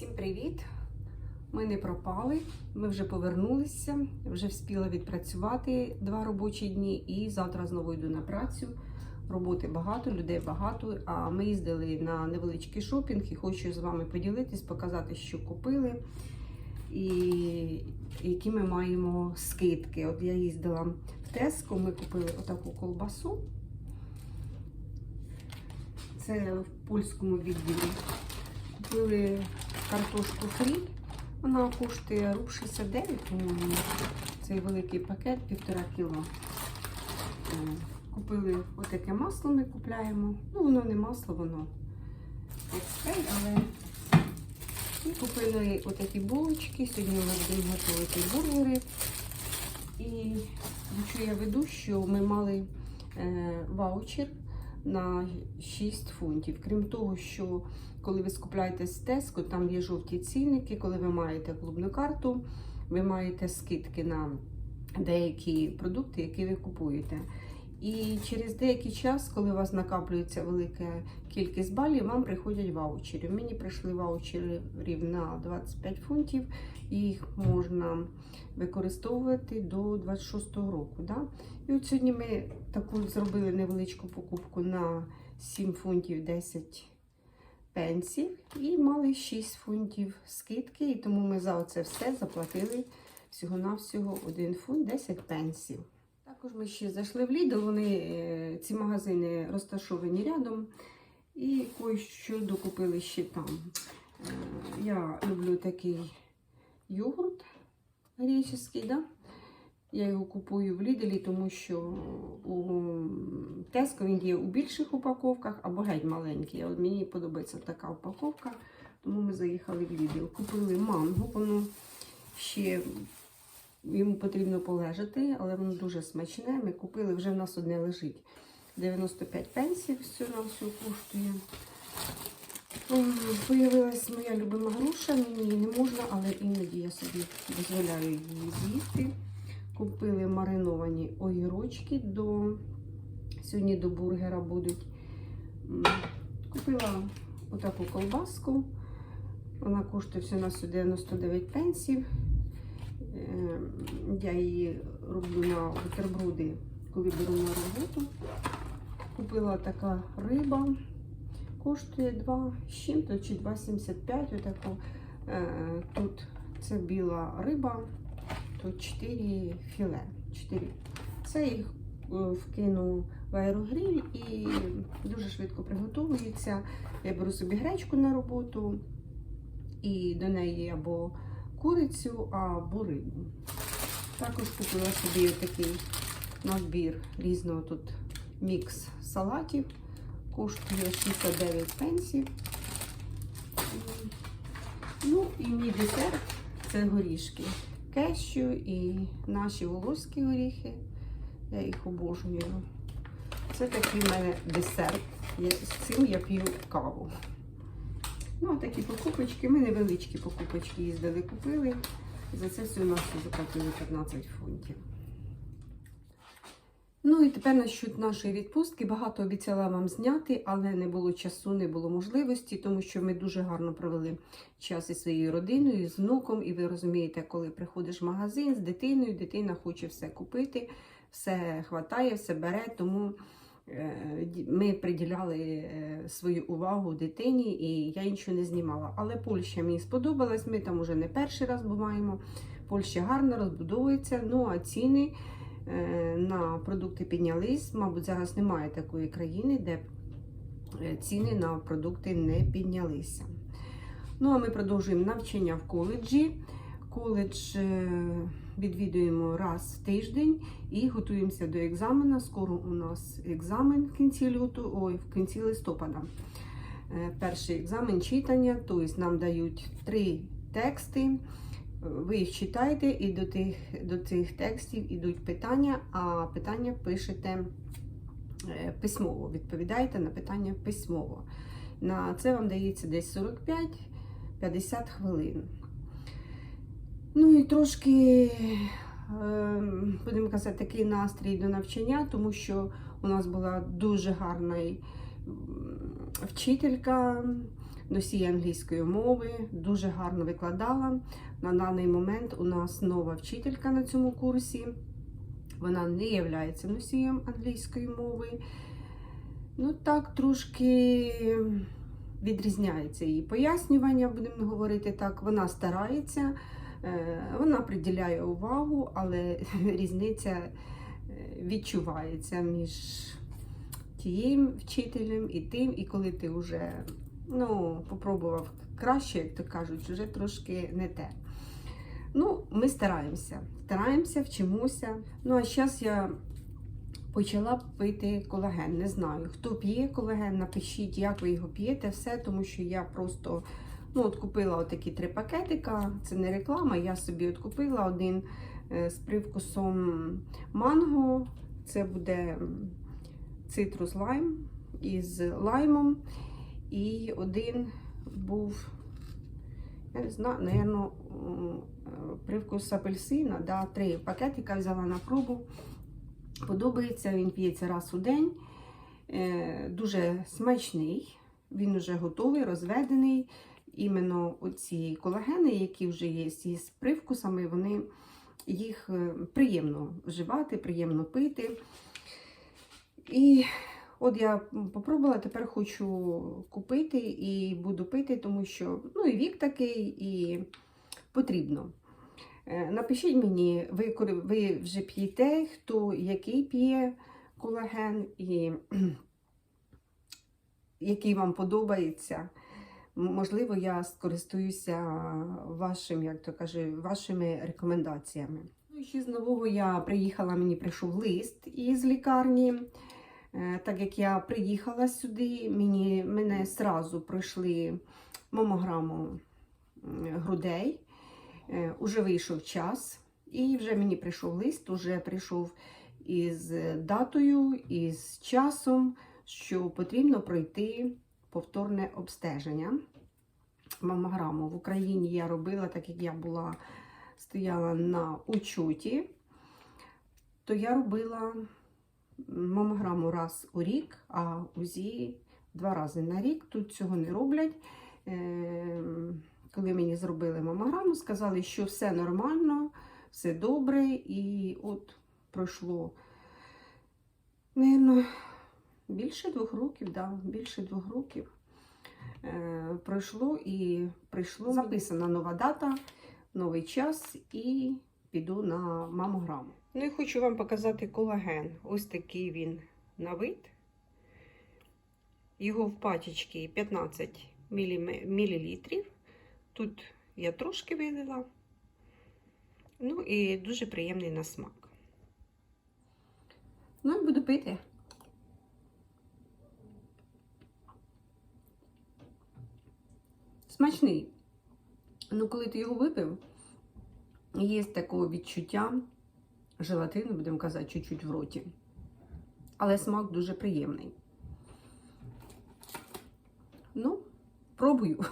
Всім привіт! Ми не пропали, ми вже повернулися, вже встигла відпрацювати два робочі дні і завтра знову йду на працю. Роботи багато, людей багато. А ми їздили на невеличкий шопінг і хочу з вами поділитись, показати, що купили і які ми маємо скидки. От я їздила в Теско, ми купили отаку колбасу. Це в польському відділі. Купили картошку фрі. Вона коштує руб 69, по-моєму. Цей великий пакет, півтора кіло. Е, Купили отаке масло, ми купляємо. Ну, воно не масло, воно експрей, але і купили отакі булочки. Сьогодні ми будемо готувати бургери. І до я веду, що ми мали е, ваучер на 6 фунтів. Крім того, що коли ви скупляєте з Tesco, там є жовті цінники, коли ви маєте клубну карту, ви маєте скидки на деякі продукти, які ви купуєте. І через деякий час, коли у вас накаплюється велика кількість балів, вам приходять ваучері. Мені прийшли ваучерів на 25 фунтів, їх можна використовувати до 26-го року. Да? І от сьогодні ми таку зробили невеличку покупку на 7 фунтів 10 пенсів і мали 6 фунтів скидки, і тому ми за це все заплатили всього-навсього 1 фунт 10 пенсів. Також ми ще зайшли в Lidl, вони, е, ці магазини розташовані рядом. І кое-що докупили ще там. Е, Я люблю такий йогурт греческий, да? Я його купую в Ліделі, тому що у Теско він є у більших упаковках або геть маленький. От мені подобається така упаковка, тому ми заїхали в Лідл. Купили манго, воно ще йому потрібно полежати, але воно дуже смачне. Ми купили, вже в нас одне лежить. 95 пенсів все на все коштує. Появилась моя любима груша, мені її не можна, але іноді я собі дозволяю її з'їсти. Купили мариновані огірочки до сьогодні до бургера будуть. Купила отаку колбаску. Вона коштує всього на 99 пенсів. Е, Я її роблю на бутерброди, коли беру на роботу. Купила така риба. Коштує 2 з чи 2,75. Отаку. Е, Тут це біла риба, тут 4 філе. 4. Це їх е, вкину в аерогриль і дуже швидко приготовується. Я беру собі гречку на роботу і до неї або курицю, або рибу. Також купила собі такий набір різного тут мікс салатів. Коштує 69 пенсів. Ну і мій десерт це горішки. Кещу і наші волоські горіхи. Я їх обожнюю. Це такий в мене десерт. Я, з цим я п'ю каву. Ну, такі покупочки. Ми невеличкі покупочки їздили, купили. За це все у нас заплатили 15 фунтів. Ну і тепер насчет нашої відпустки. Багато обіцяла вам зняти, але не було часу, не було можливості, тому що ми дуже гарно провели час із своєю родиною, з внуком. І ви розумієте, коли приходиш в магазин з дитиною, дитина хоче все купити, все хватає, все бере. Тому ми приділяли е, свою увагу дитині, і я нічого не знімала. Але Польща мені сподобалась. Ми там уже не перший раз буваємо. Польща гарно розбудовується, ну а ціни е, на продукти піднялись. Мабуть, зараз немає такої країни, де б, е, ціни на продукти не піднялися. Ну, а ми продовжуємо навчання в коледжі. Коледж е, відвідуємо раз в тиждень і готуємося до екзамена. Скоро у нас екзамен в кінці лютого, ой, в кінці листопада. Е, Перший екзамен читання, тобто нам дають три тексти. Ви їх читаєте, і до тих, до цих текстів ідуть питання, а питання пишете е, письмово. Відповідаєте на питання письмово. На це вам дається десь 45-50 хвилин. Ну і трошки, е, будемо казати, такий настрій до навчання, тому що у нас була дуже гарна вчителька. носій англійської мови, дуже гарно викладала. На даний момент у нас нова вчителька на цьому курсі. Вона не є носієм англійської мови. Ну, так, трошки відрізняється її пояснювання, будемо говорити так. Вона старається, вона приділяє увагу, але різниця е, відчувається між тією вчителем і тим, і коли ти вже ну, попробував краще, як то кажуть, вже трошки не те. Ну, ми стараємося, стараємося, вчимося. Ну, а зараз я почала пити колаген. Не знаю, хто п'є колаген, напишіть, як ви його п'єте, все, тому що я просто ну, от купила отакі три пакетика. Це не реклама, я собі от купила один е, з привкусом манго. Це буде цитрус лайм із лаймом. І один був, я не знаю, напевно, привкус апельсина. Да, Три пакетика взяла на пробу. Подобається, він п'ється раз у день. Е, Дуже смачний, він вже готовий, розведений. Іменно оці колагени, які вже є із привкусами, вони їх е, приємно вживати, приємно пити. І от я попробувала, тепер хочу купити і буду пити, тому що ну, і вік такий, і потрібно. Е, Напишіть мені, ви, ви вже п'єте, хто який п'є колаген і який вам подобається. Можливо, я скористуюся вашим, як то каже, вашими рекомендаціями. Ну, ще з нового я приїхала, мені прийшов лист із лікарні. Е, Так як я приїхала сюди, мені, мене сразу пройшли мамограму грудей. Е, Уже вийшов час, і вже мені прийшов лист, уже прийшов із датою, із часом, що потрібно пройти повторне обстеження. Мамограму в Україні я робила, так як я була, стояла на учоті, то я робила мамограму раз у рік, а УЗІ два рази на рік. Тут цього не роблять. Ем, коли мені зробили мамограму, сказали, що все нормально, все добре, і от пройшло, напевно, більше двох років, да, більше двох років е, пройшло і прийшло записана нова дата, новий час, і піду на мамограму. Ну і хочу вам показати колаген. Ось такий він на вид. Його в пачечці 15 мл. Тут я трошки вилила. Ну і дуже приємний на смак. Ну і буду пити. Смачний. Ну, коли ти його випив, є таке відчуття желатину, будемо казати, чуть-чуть в роті. Але смак дуже приємний. Ну, пробую.